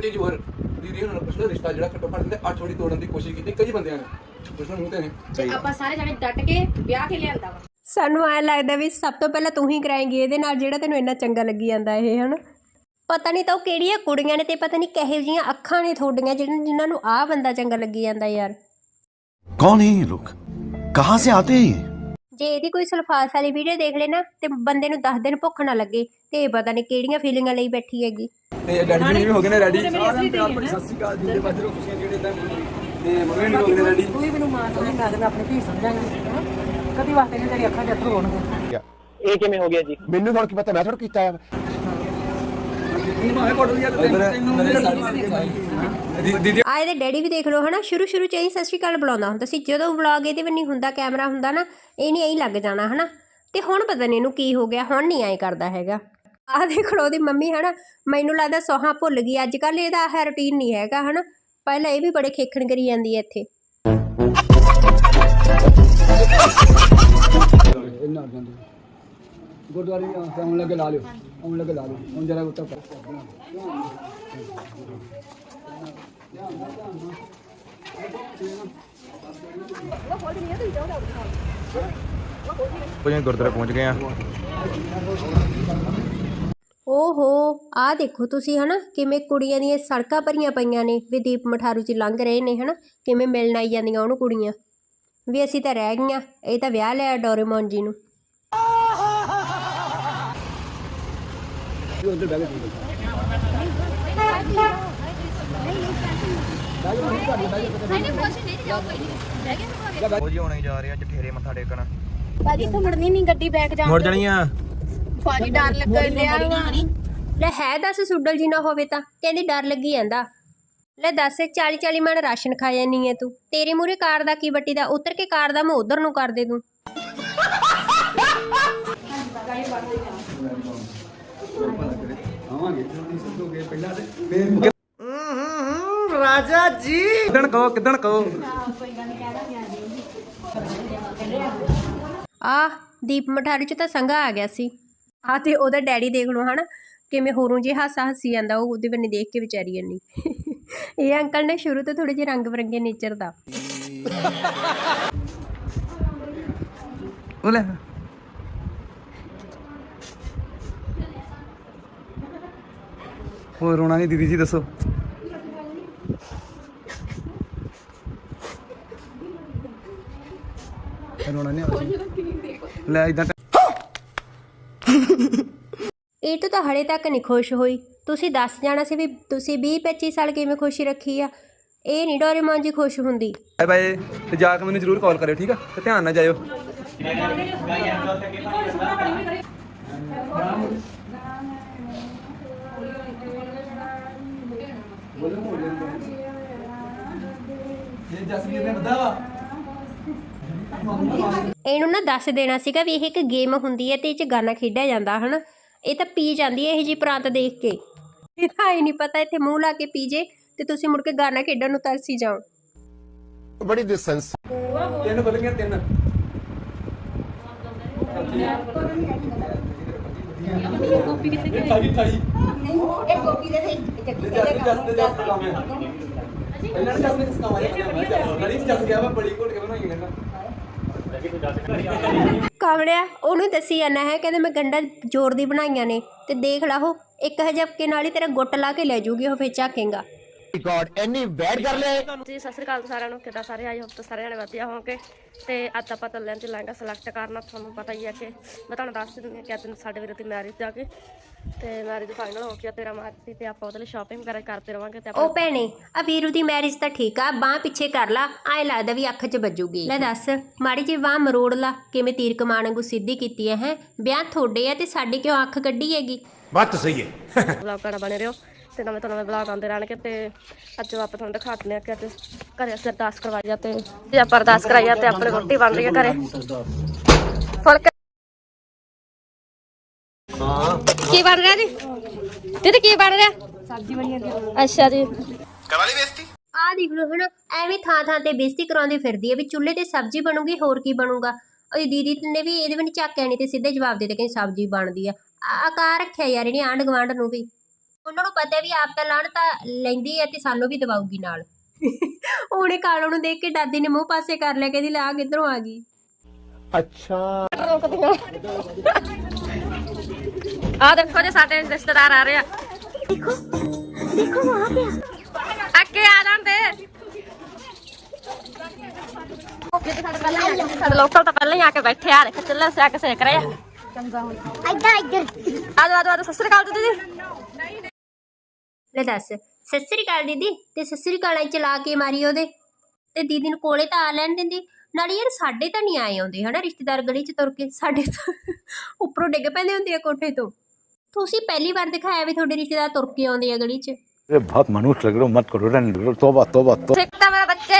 [SPEAKER 7] ਚੀਜ਼ ਹੋਰ ਦੀਦੀ ਉਹਨਾਂ ਨੂੰ ਪੁੱਛ ਲਓ ਰਿਸ਼ਤਾ ਜਿਹੜਾ ਘੱਟੋ ਘੱਟ ਤੇ 8 ਵਾਰੀ ਤੋੜਨ ਦੀ ਕੋਸ਼ਿਸ਼ ਕੀਤੀ ਕਈ ਬੰਦਿਆਂ ਨੇ ਪੁੱਛ ਲਓ ਮੂੰਹ ਤੇ ਨੇ
[SPEAKER 1] ਤੇ ਆਪਾਂ ਸਾਰੇ ਜਾਣੇ ਡਟ ਕੇ ਵਿਆਹ ਕੇ ਲਿਆਂਦਾ ਵਾ
[SPEAKER 5] ਸਾਨੂੰ ਐ ਲੱਗਦਾ ਵੀ ਸਭ ਤੋਂ ਪਹਿਲਾਂ ਤੂੰ ਹੀ ਕਰਾਏਂਗੀ ਇਹਦੇ ਨਾਲ ਜਿਹੜਾ ਤੈਨੂੰ ਇੰਨਾ ਚੰਗਾ ਲੱਗੀ ਜਾਂਦਾ ਇਹ ਹਨਾ? ਪਤਾ ਨਹੀਂ ਤਾਂ ਉਹ ਕਿਹੜੀਆਂ ਕੁੜੀਆਂ ਨੇ ਤੇ ਪਤਾ ਨਹੀਂ ਕਿਹੋ ਜੀਆਂ ਅੱਖਾਂ ਨੇ ਥੋੜੀਆਂ ਜਿਹੜੀਆਂ ਜਿਨ੍ਹਾਂ ਨੂੰ ਆਹ ਬੰਦਾ ਚੰਗਾ ਲੱਗੀ ਜਾਂਦਾ ਯਾਰ।
[SPEAKER 3] ਕੌਣ ਹੈ ਇਹ ਕਹਾਂ ਸੇ ਆਤੇ ਹੈ
[SPEAKER 5] ਜੇ ਇਹਦੀ ਕੋਈ ਸਲਫਾਸ ਵਾਲੀ ਵੀਡੀਓ ਦੇਖ ਲੈਣਾ ਤੇ ਬੰਦੇ ਨੂੰ 10 ਦਿਨ ਭੁੱਖ ਨਾ ਲੱਗੇ ਤੇ ਇਹ ਪਤਾ ਨਹੀਂ ਕਿਹੜੀਆਂ ਫੀਲਿੰਗਾਂ ਲਈ ਬੈਠੀ ਹੈਗੀ।
[SPEAKER 6] ਤੇ ਡੈਡੀ ਵੀ ਹੋ ਗਏ ਨੇ ਰੈਡੀ ਸਾਰਿਆਂ ਨੂੰ ਪਿਆਰ ਭਰੀ ਸਤਿ ਸ਼੍ਰੀ ਅਕਾਲ ਜੀ ਦੇ ਬਾਜਰੋ ਖੁਸ਼ੀਆਂ ਜਿਹੜੇ ਤਾਂ। ਤੇ ਮੰਮੀ ਨੂੰ ਰੈਡੀ
[SPEAKER 8] ਕੋਈ ਮੈਨੂੰ ਮਾਂ ਸਮਝ ਨਾ ਦੇਣਾ ਆਪਣੀ ਧੀ ਸਮਝਾਂਗੇ ਕਦੀ ਵਾਸਤੇ ਨਹੀਂ ਤੇਰੀ ਅੱਖਾਂ 'ਚ ਅੱਥਰੂ ਹੋਣਗੇ
[SPEAKER 6] ਇਹ ਕਿਵੇਂ ਹੋ ਗਿਆ ਜੀ?
[SPEAKER 4] ਮੈਨੂੰ ਹੁਣ ਕੀ ਪਤਾ ਮੈਂ ਥੋੜਾ ਕੀਤਾ ਹੈ
[SPEAKER 5] ਆ ਇਹਦੇ ਡੈਡੀ ਵੀ ਦੇਖ ਲਓ ਹਨਾ? ਸ਼ੁਰੂ ਸ਼ੁਰੂ ਚ ਹੀ ਸਤਿ ਸ਼੍ਰੀ ਅਕਾਲ ਬੁਲਾਉਂਦਾ ਹੁੰਦਾ ਸੀ। ਜਦੋਂ ਵਲੌਗ ਇਹਦੇ ਬੰਨੀ ਹੁੰਦਾ ਕੈਮਰਾ ਹੁੰਦਾ ਨਾ ਇਹ ਨਹੀਂ ਐਂ ਲੱਗ ਜਾਣਾ ਹਨਾ? ਤੇ ਹੁਣ ਪਤਾ ਨਹੀਂ ਇਹਨੂੰ ਕੀ ਹੋ ਗਿਆ ਹੁਣ ਨਹੀਂ ਐਂ ਕਰਦਾ ਹੈਗਾ। ਆਹ ਦੇਖ ਲਓ ਉਹਦੀ ਮੰਮੀ ਹਨਾ? ਮੈਨੂੰ ਲੱਗਦਾ ਸੋਹਾ ਭੁੱਲ ਗਈ। ਅੱਜ ਕੱਲ ਇਹਦਾ ਆਹ ਰੁਟੀਨ ਨਹੀਂ ਹੈਗਾ ਹਨਾ? ਪਹਿਲਾਂ ਇਹ ਵੀ ਬੜੇ ਖੇਖਣ ਕਰੀ ਜਾਂਦੀ ਹੈ ਇੱਥੇ।
[SPEAKER 7] ਗੁਰਦੁਆਰੇ ਆਉਣ ਲੱਗੇ ਲਾ ਲਿਓ ਆਉਣ ਲੱਗੇ ਲਾ ਲਿਓ ਹੁਣ ਜਰਾ ਉੱਤਰ
[SPEAKER 6] ਕੋਈ ਗੁਰਦੁਆਰੇ ਪਹੁੰਚ ਗਏ ਆ।
[SPEAKER 5] ਓਹੋ ਆ ਦੇਖੋ ਤੁਸੀਂ ਹਨਾ ਕਿਵੇਂ ਕੁੜੀਆਂ ਦੀਆਂ ਸੜਕਾਂ ਭਰੀਆਂ ਪਈਆਂ ਨੇ ਵੀ ਦੀਪ ਮਠਾਰੂ ਚ ਲੰਘ ਰਹੇ ਨੇ ਹਨਾ ਕਿਵੇਂ ਮਿਲਣ ਆਈ ਜਾਂਦੀਆਂ ਉਹਨੂੰ ਕੁੜੀਆਂ। ਵੀ ਅਸੀਂ ਤਾਂ ਰਹਿ ਗਈਆਂ ਇਹ ਤਾਂ ਵਿਆਹ ਲਿਆ ਡੋਰੇਮੋਨ ਜੀ ਨੂੰ।
[SPEAKER 6] ਉਹ ਜੀ ਹੋਣੇ ਜਾ ਰਹੇ ਆ ਜਠੇਰੇ ਮੱਥਾ ਟੇਕਣ।
[SPEAKER 1] ਭਾਜੀ ਇੱਥੋਂ ਮੁੜਨੀ ਨਹੀਂ ਗੱਡੀ ਬੈਕ ਜਾਣ
[SPEAKER 6] ਮੁੜ ਜਾਣੀ ਆ?
[SPEAKER 1] ਭਾਜੀ ਡਰ ਲੱਗਣ ਡਿਆ ਵਾ।
[SPEAKER 5] ਲੈ ਹੈ ਦੱਸ ਸੁੱਡਲ ਜੀ ਨਾ ਹੋਵੇ ਤਾਂ। ਕਹਿੰਦੀ ਡਰ ਲੱਗੀ ਜਾਂਦਾ। ਲੈ ਦੱਸ 40 40 ਮਣ ਰਾਸ਼ਨ ਖਾ ਜਾਨੀ ਐ ਤੂੰ। ਤੇਰੇ ਮੂਰੇ ਕਾਰ ਦਾ ਕੀ ਵੱਟੀ ਦਾ ਉਤਰ ਕੇ ਕਾਰ ਦਾ ਮੈਂ ਉਧਰ ਨੂੰ ਕਰ ਦੇ ਦੂੰ।
[SPEAKER 6] ਕਿਦਣ ਕਹੋ ਕਿਦਣ ਕਹੋ?
[SPEAKER 5] ਆ ਦੀਪ ਮਠਾਰੂ ਚ ਤਾਂ ਸੰਗਾ ਆ ਗਿਆ ਸੀ। ਆ ਤੇ ਉਹਦਾ ਡੈਡੀ ਦੇਖ ਲਓ ਹਨਾ ਕਿਵੇਂ ਹੋਰੂ ਜੇ ਹਾਸਾ ਹੱਸੀ ਜਾਂਦਾ ਉਹ ਉਹਦੇ ਬੰਨੇ ਦੇਖ ਕੇ ਵਿਚਾਰੀ ਜਾਨੀ ਇਹ ਅੰਕਲ ਨੇ ਸ਼ੁਰੂ ਤੋਂ ਥੋੜੇ ਜਿਹੇ ਰੰਗ ਬਰੰਗੇ ਨੇਚਰ ਦਾ।
[SPEAKER 6] ਉਹ ਲੈ। ਹੋਰ ਰੋਣਾ ਨਹੀਂ ਦੀਦੀ ਜੀ ਦੱਸੋ। ਰੋਣਾ ਨਹੀਂ ਆ ਲੈ ਇਦਾਂ
[SPEAKER 5] ਇਹ ਤੋਂ ਤਾਂ ਹਲੇ ਤੱਕ ਨਹੀਂ ਖੁਸ਼ ਹੋਈ। ਤੁਸੀਂ ਦੱਸ ਜਾਣਾ ਸੀ ਵੀ ਤੁਸੀਂ 20 25 ਸਾਲ ਕਿਵੇਂ ਖੁਸ਼ੀ ਰੱਖੀ ਆ। ਇਹ ਨਹੀਂ ਡੋਰੇਮੋਨ ਜੀ ਖੁਸ਼ ਹੁੰਦੀ।
[SPEAKER 6] ਬਾਏ ਬਾਏ ਤੇ ਜਾ ਕੇ ਮੈਨੂੰ ਜ਼ਰੂਰ ਕਾਲ ਕਰਿਓ ਠੀਕ ਆ? ਤੇ ਧਿਆਨ ਨਾਲ ਜਾਇਓ। ਇਹ ਜਸਵੀਰ ਨੇ ਬਤਾਵਾ
[SPEAKER 5] ਇਹਨੂੰ ਨਾ ਦੱਸ ਦੇਣਾ ਸੀਗਾ ਵੀ ਇਹ ਇੱਕ ਗੇਮ ਹੁੰਦੀ ਹੈ ਤੇ ਇਹ ਚ ਗਾਣਾ ਖੇਡਿਆ ਜਾਂਦਾ ਹਨਾ? ਇਹ ਤਾਂ ਪੀ ਜਾਂਦੀ ਹੈ ਇਹ ਜੀ ਪ੍ਰਾਂਤ ਦੇਖ ਕੇ। ਇਹਦਾ ਹੀ ਨਹੀਂ ਪਤਾ ਇੱਥੇ ਮੂੰਹ ਲਾ ਕੇ ਪੀ ਜੇ ਤੇ ਤੁਸੀਂ ਮੁੜ ਕੇ ਗਾਣਾ ਖੇਡਣ ਨੂੰ ਤਰਸੀ ਜਾਓ।
[SPEAKER 4] ਬੜੀ ਡਿਸਟੈਂਸ
[SPEAKER 6] ਤਿੰਨ ਬਦਲ ਗਿਆ ਤਿੰਨ। ਗੋਪੀ ਕਿੱਥੇ ਗਈ ਇਹ ਗੋਪੀ ਦੇ ਤੇ ਜੱਸ ਦੇ ਜੱਸ ਕੰਮ ਹੈ ਇਹਨਾਂ ਨੇ ਜੱਸ ਕਿਸ ਕੰਮ ਆਇਆ ਗਲੀ ਚ ਗਿਆ ਵਾ ਬੜੀ ਘੁੱਟ ਕੇ ਬਣਾਈ ਕਹਿੰਦਾ
[SPEAKER 5] ਕਾਵੜਿਆ, ਉਹਨੂੰ ਦੱਸੀ ਜਾਣਾ ਹੈ, ਕਹਿੰਦੇ ਮੈਂ ਗੰਡਾ ਜ਼ੋਰ ਦੀ ਬਣਾਈਆਂ ਨੇ, ਤੇ ਦੇਖ ਲਾਹੋ ਉਹ, ਇੱਕ ਹਜਬਕੇ ਨਾਲ ਹੀ ਤੇਰਾ ਗੁੱਟ ਲਾ ਕੇ ਲੈ ਜੂਗੀ, ਉਹ ਫੇਰ ਝਾਕੇਗਾ।
[SPEAKER 4] ਰਿਕਾਰਡ ਇੰਨੀ ਬੈਡ ਕਰ ਲਿਆ
[SPEAKER 2] ਜੀ ਸਤਿ ਸ੍ਰੀ ਅਕਾਲ ਸਾਰਿਆਂ ਨੂੰ। ਕਿਦਾਂ ਸਾਰੇ ਆਈ ਹੋਪ ਤਾਂ ਸਾਰੇ ਜਣੇ ਵਧੀਆ ਹੋਵੋਗੇ? ਤੇ ਅੱਜ ਆਪਾਂ ਤੱਲਿਆਂ ਚ ਲਹਿੰਗਾ ਸਿਲੈਕਟ ਕਰਨਾ ਤੁਹਾਨੂੰ ਪਤਾ ਹੀ ਹੈ ਕਿ ਮੈਂ ਤੁਹਾਨੂੰ ਦੱਸ ਦਿੰਦੀ ਹਾਂ ਕਿ ਅੱਜ ਸਾਡੇ ਵੀਰੇ ਦੀ ਮੈਰਿਜ ਜਾ ਕੇ ਤੇ ਮੈਰਿਜ ਫਾਈਨਲ ਹੋ ਗਿਆ ਤੇਰਾ ਮਾਰਚ ਤੇ ਆਪਾਂ ਉਹਦੇ ਲਈ ਸ਼ਾਪਿੰਗ ਵਗੈਰਾ ਕਰਦੇ ਰਵਾਂਗੇ ਤੇ
[SPEAKER 5] ਉਹ ਭੈਣੇ ਆ ਵੀਰੂ ਦੀ ਮੈਰਿਜ ਤਾਂ ਠੀਕ ਆ ਬਾਹ ਪਿੱਛੇ ਕਰ ਲਾ ਆਏ ਲੱਗਦਾ ਵੀ ਅੱਖ 'ਚ ਵੱਜੂਗੀ। ਲੈ ਦੱਸ ਮਾੜੀ ਜੀ ਬਾਹ ਮਰੋੜ ਲਾ ਕਿਵੇਂ ਤੀਰ ਕਮਾਣ ਵਾਂਗੂ ਸਿੱਧੀ ਕੀਤੀ ਐ ਹੈ? ਵਿਆਹ ਤੁਹਾਡੇ ਆ ਤੇ ਸਾਡੀ ਕਿਉਂ ਅੱਖ ਕੱਢੀ ਹੈਗੀ?
[SPEAKER 3] ਬੱਤ ਸਹੀ ਹੈ।
[SPEAKER 2] ਵਲੌਗ ਬਣੇ ਰਹੋ। ਤੇ ਨਵੇਂ ਤੋਂ ਨਵੇਂ ਵਲੌਗ ਆਉਂਦੇ ਰਹਿਣਗੇ ਤੇ ਅੱਜ ਆਪਾਂ ਤੁਹਾਨੂੰ ਦਿਖਾਉਂਦੇ ਹਾਂ ਕਿ ਅੱਜ ਘਰੇ ਅਸੀਂ ਅਰਦਾਸ ਕਰਵਾਈ ਆ ਤੇ ਜੇ ਆਪਾਂ ਅਰਦਾਸ ਕਰਾਈ ਆ ਤੇ ਆਪਣੀ ਰੋਟੀ ਬਣ ਰਹੀ ਹੈ ਘਰੇ। ਫੁਲਕੇ ਕੀ ਬਣ ਰਿਹਾ ਜੀ? ਦੀਦੀ ਕੀ ਬਣ ਰਿਹਾ? ਸਬਜ਼ੀ ਬਣੀ ਹੈ ਅੱਛਾ ਜੀ
[SPEAKER 5] ਆ ਦੇਖ ਲਓ ਹਨਾ ਐਵੇਂ ਥਾਂ ਥਾਂ ਤੇ ਬੇਇੱਜ਼ਤੀ ਕਰਾਉਂਦੀ ਫਿਰਦੀ ਹੈ ਵੀ ਚੁੱਲ੍ਹੇ ਤੇ ਸਬਜ਼ੀ ਬਣੂਗੀ ਹੋਰ ਕੀ ਬਣੂਗਾ? ਉਹਦੀ ਦੀਦੀ ਨੇ ਵੀ ਇਹਦੇ ਵੀ ਨਹੀਂ ਝਾਕਿਆ ਨਹੀਂ ਤੇ ਸਿੱਧੇ ਜਵਾਬ ਦੇ ਦੇ ਕਿ ਸਬਜ਼ੀ ਬਣਦੀ ਆ। ਆ ਆਕਾਰ ਰੱਖਿਆ ਯਾਰ ਇਹਨੇ ਆਂਢ ਗੁਆਂਢ ਨੂੰ ਵੀ। ਉਹਨਾਂ ਨੂੰ ਪਤਾ ਵੀ ਆਪ ਤਾਂ ਲਾਣ ਤਾਂ ਲੈਂਦੀ ਹੈ ਤੇ ਸਾਨੂੰ ਵੀ ਦਵਾਉਗੀ ਨਾਲ। *laughs* ਉਹਨੇ ਕਾਲੋਂ ਨੂੰ ਦੇਖ ਕੇ ਦਾਦੀ ਨੇ ਮੂੰਹ ਪਾਸੇ ਕਰ ਲਿਆ ਕਹਿੰਦੀ ਲੈ ਆ ਕਿੱਧਰੋਂ ਆ ਗਈ?
[SPEAKER 2] ਆ ਦੇਖੋ ਜੀ ਸਾਡੇ ਰਿਸ਼ਤੇਦਾਰ ਆ ਰਹੇ ਆ। ਦੇਖੋ ਦੇਖੋ ਆ ਗਿਆ ਅੱਗੇ ਆ ਜਾਂਦੇ ਸਾਡੇ ਲੋਕਲ ਤਾਂ ਪਹਿਲਾਂ ਹੀ ਆ ਕੇ ਬੈਠੇ ਆ ਦੇਖ ਚੱਲੇ ਸਿਆ ਕੇ ਸੇਕ ਰਹੇ ਆ। ਇੱਧਰ ਇੱਧਰ। ਆ ਜਾ ਆ ਜਾ ਸ੍ਰੀ ਅਕਾਲ ਜੀ
[SPEAKER 5] ਲੈ ਦੱਸ ਸਤਿ ਸ੍ਰੀ ਅਕਾਲ ਦੀਦੀ ਤੇ ਸਤਿ ਸ੍ਰੀ ਅਕਾਲ ਆਈ ਚਲਾ ਕੇ ਮਾਰੀ ਉਹਦੇ ਤੇ ਦੀਦੀ ਨੂੰ ਕੋਲੇ ਤਾਂ ਆ ਲੈਣ ਦਿੰਦੀ ਨਾਲੇ ਯਾਰ ਸਾਡੇ ਤਾਂ ਨਹੀਂ ਆਏ ਆਉਂਦੇ ਹਨਾ ਰਿਸ਼ਤੇਦਾਰ ਗਲੀ 'ਚ ਤੁਰ ਕੇ ਸਾਡੇ ਤਾਂ ਉੱਪਰੋਂ ਡਿੱਗ ਪੈਂਦੇ ਹੁੰਦੇ ਆ ਕੋਠੇ ਤੋਂ ਤੁਸੀਂ ਪਹਿਲੀ ਵਾਰ ਦਿਖਾਇਆ ਵੀ ਤੁਹਾਡੇ ਰਿਸ਼ਤੇਦਾਰ ਤੁਰ ਕੇ ਆਉਂਦੇ ਆ ਗਲੀ 'ਚ
[SPEAKER 3] अरे बहुत मनुष्य लग रहे हो मत करो रहने दो तोबा तोबा तो
[SPEAKER 2] ਠੀਕ ਤਾਂ ਮੇਰੇ ਬੱਚੇ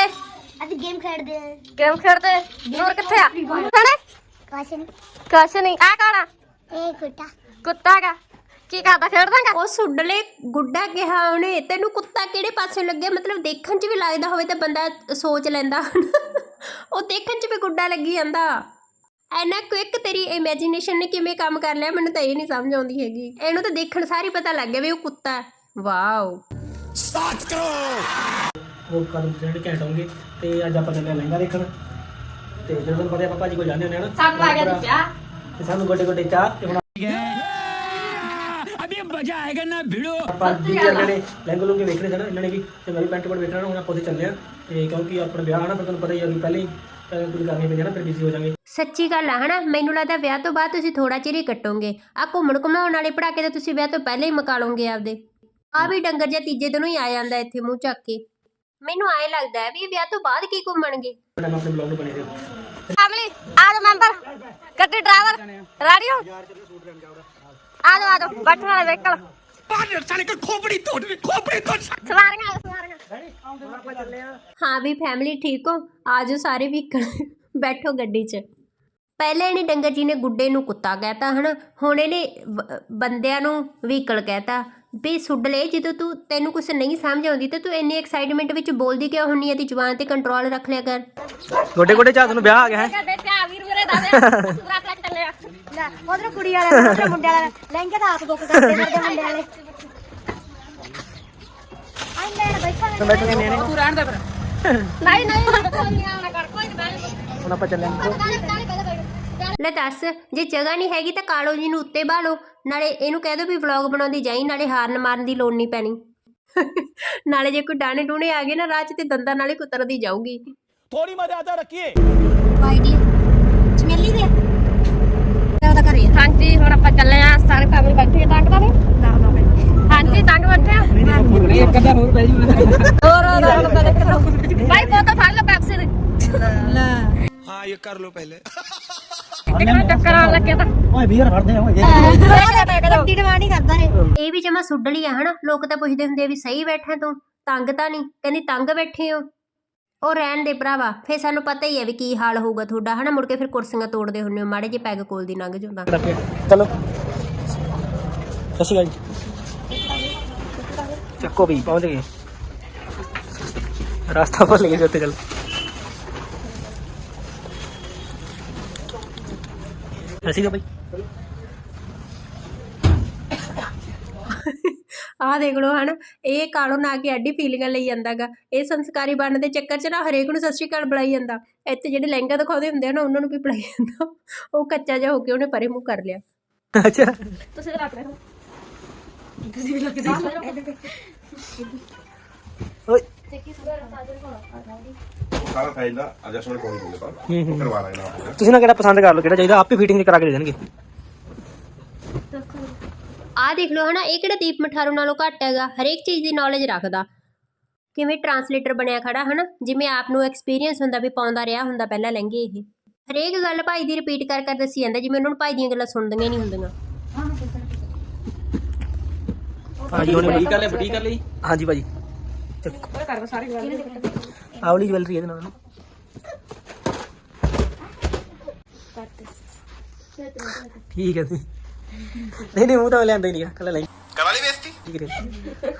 [SPEAKER 10] ਅਸੀਂ ਗੇਮ ਖੇਡਦੇ ਆਂ
[SPEAKER 2] ਗੇਮ ਖੇਡਦੇ ਨੂਰ ਕਿੱਥੇ ਆ ਕਣੇ
[SPEAKER 10] ਕੁਛ ਨਹੀਂ
[SPEAKER 2] ਕੁਛ ਨਹੀਂ ਆ ਕੌਣ ਆ
[SPEAKER 10] ਇਹ ਕੁੱਤਾ
[SPEAKER 2] ਕੁੱਤਾ ਹੈਗਾ ਕੀ ਕਰਦਾ ਖੇਡਦਾਗਾ?
[SPEAKER 5] ਉਹ ਸੁੱਡਲੇ ਗੁੱਡਾ ਕਿਹਾ ਉਹਨੇ ਤੈਨੂੰ ਕੁੱਤਾ ਕਿਹੜੇ ਪਾਸੇ ਲੱਗਿਆ? ਮਤਲਬ ਦੇਖਣ 'ਚ ਵੀ ਲੱਗਦਾ ਹੋਵੇ ਤਾਂ ਬੰਦਾ ਸੋਚ ਲੈਂਦਾ। ਉਹ ਦੇਖਣ 'ਚ ਵੀ ਗੁੱਡਾ ਲੱਗੀ ਜਾਂਦਾ। ਐਨਾ ਕੁਇਕ ਤੇਰੀ ਇਮੇਜਿਨੇਸ਼ਨ ਨੇ ਕਿਵੇਂ ਕੰਮ ਕਰ ਲਿਆ? ਮੈਨੂੰ ਤਾਂ ਇਹ ਨਹੀਂ ਸਮਝ ਆਉਂਦੀ ਹੈਗੀ। ਇਹਨੂੰ ਤਾਂ ਦੇਖਣ ਸਾਰੀ ਪਤਾ ਲੱਗ ਗਿਆ ਵੀ ਉਹ ਕੁੱਤਾ ਹੈ। ਵਾਓ।
[SPEAKER 11] ਉਹ ਕਦਮ ਜਿਹੜੇ ਘੈਂਟ ਹੋਣਗੇ ਤੇ ਅੱਜ ਆਪਾਂ ਚੱਲੇ ਲਹਿੰਗਾ ਦੇਖਣ। ਤੇ ਜਦੋਂ ਤੁਹਾਨੂੰ ਪਤਾ ਆਪਾਂ ਭਾਜੀ ਕੋਲ ਜਾਂਦੇ ਹੁੰਦੇ ਆ ਨਾ
[SPEAKER 2] ਸਾਨੂੰ ਆ ਗਿਆ ਤੂੰ ਚਾਹ।
[SPEAKER 11] ਤੇ ਸਾਨੂੰ ਗੱਡੇ ਗੱਡੇ ਚਾਹ ਤੇ ਹੁਣ
[SPEAKER 9] अभी ਮਜ਼ਾ ਆਏਗਾ ਨਾ ਭਿੜੋ
[SPEAKER 11] ਆਪਾਂ ਵੀ ਇਹਨਾਂ ਨੇ ਲਹਿੰਗ ਲੁੰਗੇ ਵੇਖਣੇ ਸਨ ਇਹਨਾਂ ਨੇ ਵੀ ਤੇ ਮੈਂ ਪੈਂਟ ਕੋਟ ਵੇਖਣਾ ਹੁਣ ਆਪਾਂ ਉੱਥੇ ਚੱਲੇ ਆ ਕਿਉਂਕਿ ਆਪਣਾ ਵਿਆਹ ਆ ਤੁਹਾਨੂੰ ਪਤਾ ਹੀ ਆ ਕਿ ਪਹਿਲੇ ਹੀ ਕਰਨੀ ਪੈਂਦੀ ਆ ਨਾ ਫਿਰ ਬਿਜ਼ੀ ਹੋ ਜਾਵਾਂਗੇ
[SPEAKER 5] ਸੱਚੀ ਗੱਲ ਆ ਹਨਾ ਮੈਨੂੰ ਲੱਗਦਾ ਵਿਆਹ ਤੋਂ ਬਾਅਦ ਤੁਸੀਂ ਥੋੜਾ ਚਿਰ ਹੀ ਕੱਟੋਗੇ। ਆ ਘੁੰਮਣ ਘੁਮਾਉਣ ਵਾਲੇ ਪੜਾਕੇ ਤਾਂ ਤੁਸੀਂ ਵਿਆਹ ਤੋਂ ਪਹਿਲਾਂ ਹੀ ਮਕਾ ਲਓਗੇ ਆਪਦੇ। ਆ ਵੀ ਡੰਗਰ ਜਾਂ ਤੀਜੇ ਦਿਨੋਂ ਹੀ ਆ ਜਾਂਦਾ ਇੱਥੇ ਮੂੰਹ ਚੱਕ ਕੇ। ਮੈਨੂੰ ਆਏ ਲੱਗਦਾ ਵੀ ਇਹ ਵਿਆਹ ਤੋਂ ਬਾਅਦ ਕੀ ਘੁੰਮਣਗੇ।
[SPEAKER 11] ਮੈਂ ਆਪਣੇ
[SPEAKER 2] ਮੈਂਬਰ ਗੱਡੀ ਡਰਾਈਵਰ ਰਾਡੀਓ ਆ ਲੋ ਆ ਲੋ ਬੈਠਣ ਵਾਲਾ ਵਹੀਕਲ
[SPEAKER 9] ਬਾਹਰ ਸਾਲੇ ਖੋਪੜੀ ਤੋੜ ਖੋਪੜੀ ਤੋੜ
[SPEAKER 2] ਸਵਾਰੀਆਂ ਸਵਾਰੀਆਂ।
[SPEAKER 5] ਹਾਂ ਵੀ ਫੈਮਿਲੀ ਠੀਕ ਹੋ? ਆਜੋ ਸਾਰੇ ਵੀਕਲ ਬੈਠੋ ਗੱਡੀ 'ਚ। ਪਹਿਲੇ ਇਹਨੇ ਡੰਗਰ ਜੀ ਨੇ ਗੁੱਡੇ ਨੂੰ ਕੁੱਤਾ ਕਹਿਤਾ ਹਨਾ? ਹੁਣ ਇਹਨੇ ਬੰਦਿਆਂ ਨੂੰ ਵਹੀਕਲ ਕਹਿਤਾ ਵੀ ਸੁੱਡ ਲੈ ਜਦੋਂ ਤੂੰ ਤੈਨੂੰ ਕੁਝ ਨਹੀਂ ਸਮਝ ਆਉਂਦੀ ਤੇ ਤੂੰ ਇੰਨੀ ਐਕਸਾਈਟਮੈਂਟ ਵਿੱਚ ਬੋਲਦੀ ਕਿਉਂ ਹੁੰਨੀ ਆ? ਤੇ ਜ਼ੁਬਾਨ ਤੇ ਕੰਟਰੋਲ ਰੱਖ ਲਿਆ ਕਰ।
[SPEAKER 11] ਗੋਡੇ ਗੋਡੇ ਚਾਹ ਤੈਨੂੰ ਵਿਆਹ ਆ ਗਿਆ ਹੈ। *laughs*
[SPEAKER 10] ਮੈਂ
[SPEAKER 5] ਦੱਸ ਜੇ ਜਗ੍ਹਾ ਨਹੀਂ ਹੈਗੀ ਤਾਂ ਕਾਲੋ ਜੀ ਨੂੰ ਉੱਤੇ ਬਾਲੋ ਨਾਲੇ ਇਹਨੂੰ ਕਹਿ ਦਿਓ ਵੀ ਵਲੌਗ ਬਣਾਉਂਦੀ ਜਾਈ ਨਾਲੇ ਹਾਰਨ ਮਾਰਨ ਦੀ ਲੋੜ ਨਹੀਂ ਪੈਣੀ। ਨਾਲੇ ਜੇ ਕੋਈ ਡਾਣੇ ਡੂਣੇ ਆ ਗਏ ਨਾ ਰਾਹ 'ਚ ਤੇ ਦੰਦਾਂ ਨਾਲੇ ਕੁਤਰਦੀ ਜਾਊਗੀ। ਥੋੜੀ ਮਰਿਆਦਾ ਰੱਖੀਏ। ਬੈਠਿਆ ਲੋਕ ਤਾਂ ਪੁੱਛਦੇ ਹੁੰਦੇ ਵੀ ਸਹੀ ਬੈਠਾ ਤੂੰ ਤੰਗ ਤਾਂ ਨਹੀਂ। ਕਹਿੰਦੀ ਤੰਗ ਬੈਠੇ ਹੋ। ਉਹ ਰਹਿਣ ਦੇ ਭਰਾਵਾ ਫੇ ਸਾਨੂੰ ਪਤਾ ਹੀ ਹੈ ਵੀ ਕੀ ਹਾਲ ਹੋਊਗਾ ਤੁਹਾਡਾ ਹਨਾ? ਮੁੜ ਫਿਰ ਕੁਰਸੀਆਂ ਤੋੜਦੇ ਹੁੰਨੇ ਹੋ ਮਾੜੇ ਜੇ ਪੈਗ ਕੋਲ ਦੀ ਲੰਘ ਜਾਂਦਾ।
[SPEAKER 11] ਚਲੋ। ਸਸੀ ਗਾਈ ਚੱਕੋ ਵੀ ਪਹੁੰਚ ਗਏ। ਰਾਸਤਾ ਭੁੱਲ ਗਏ ਉੱਥੇ ਚੱਲ। ਅਕਾਲ ਬਾਈ।
[SPEAKER 5] ਆਹ ਦੇਖ ਲਓ ਹਨਾ ਇਹ ਕਾਲੋ ਨਾ ਕੇ ਐਡੀ ਫੀਲਿੰਗਾਂ ਲਈ ਜਾਂਦਾਗਾ ਇਹ ਸੰਸਕਾਰੀ ਬਣਨ ਦੇ ਚੱਕਰ 'ਚ ਨਾ ਹਰੇਕ ਨੂੰ ਸਤਿ ਸ਼੍ਰੀ ਅਕਾਲ ਬੁਲਾਈ ਜਾਂਦਾ। ਇੱਥੇ ਜਿਹੜੇ ਲਹਿੰਗਾ ਦਿਖਾਉਂਦੇ ਹੁੰਦੇ ਆ ਨਾ ਉਹਨਾਂ ਨੂੰ ਵੀ ਬੁਲਾਈ ਜਾਂਦਾ। ਉਹ ਕੱਚਾ ਜਿਹਾ ਹੋ ਕੇ ਉਹਨੇ ਪਰੇ ਮੂੰਹ ਕਰ ਲਿਆ।
[SPEAKER 11] ਅੱਛਾ।
[SPEAKER 2] ਤੁਸੀਂ ਰੱਖ ਰਹੇ ਹੋ।
[SPEAKER 11] ਓਏ।
[SPEAKER 12] ਸਾਰਾ ਸਾਈਜ਼ ਦਾ ਐਡਜਸਟਮੈਂਟ ਕੋਈ ਨਹੀਂ ਹੁੰਦਾ ਉਹ ਕਰਵਾ ਲੈਣਾ ਆਪਾਂ।
[SPEAKER 11] ਤੁਸੀਂ ਨਾ ਕਿਹੜਾ ਪਸੰਦ ਕਰ ਲਓ ਕਿਹੜਾ ਚਾਹੀਦਾ ਆਪੇ ਫਿਟਿੰਗ ਕਰਾ ਕੇ ਦੇ ਦੇਣਗੇ।
[SPEAKER 5] ਆਹ ਦੇਖ ਲਓ ਹਨਾ ਇਹ ਕਿਹੜਾ ਦੀਪ ਮਠਾਰੂ ਨਾਲੋਂ ਘੱਟ ਹੈਗਾ ਹਰੇਕ ਚੀਜ਼ ਦੀ ਨੌਲੇਜ ਰੱਖਦਾ। ਕਿਵੇਂ ਟਰਾਂਸਲੇਟਰ ਬਣਿਆ ਖੜਾ ਹਨਾ ਜਿਵੇਂ ਆਪ ਨੂੰ ਐਕਸਪੀਰੀਅੰਸ ਹੁੰਦਾ ਵੀ ਪਾਉਂਦਾ ਰਿਹਾ ਹੁੰਦਾ ਪਹਿਲਾਂ ਲਹਿੰਗੇ ਇਹ। ਹਰੇਕ ਗੱਲ ਭਾਈ ਦੀ ਰਿਪੀਟ ਕਰ ਕਰ ਦੱਸੀ ਜਾਂਦਾ ਜਿਵੇਂ ਉਹਨਾਂ ਨੂੰ ਭਾਈ ਦੀਆਂ ਗੱਲਾਂ ਸੁਣਦੀਆਂ ਨਹੀਂ ਹੁੰਦੀਆਂ।
[SPEAKER 11] ਹਾਂਜੀ ਉਹਨੇ ਬੜੀ ਕਰ ਲਈ ਬੜੀ ਕਰ ਲਈ ਹਾਂਜੀ ਭਾਜੀ। ਕਰ ਸਾਰੀ ਆਵਲੀ ਜਵੈਲਰੀ ਇਹਦੇ ਨਾਲ। ਨਾ ਠੀਕ ਹੈ ਜੀ। ਨਹੀਂ ਨਹੀਂ ਉਹ ਤਾਂ ਮੈਂ ਲਿਆਂਦਾ ਹੀ ਨਹੀਂ ਕੱਲਾ ਲਈ
[SPEAKER 12] ਕਰਾ ਲਈ ਬੇਇੱਜ਼ਤੀ?
[SPEAKER 11] ਠੀਕ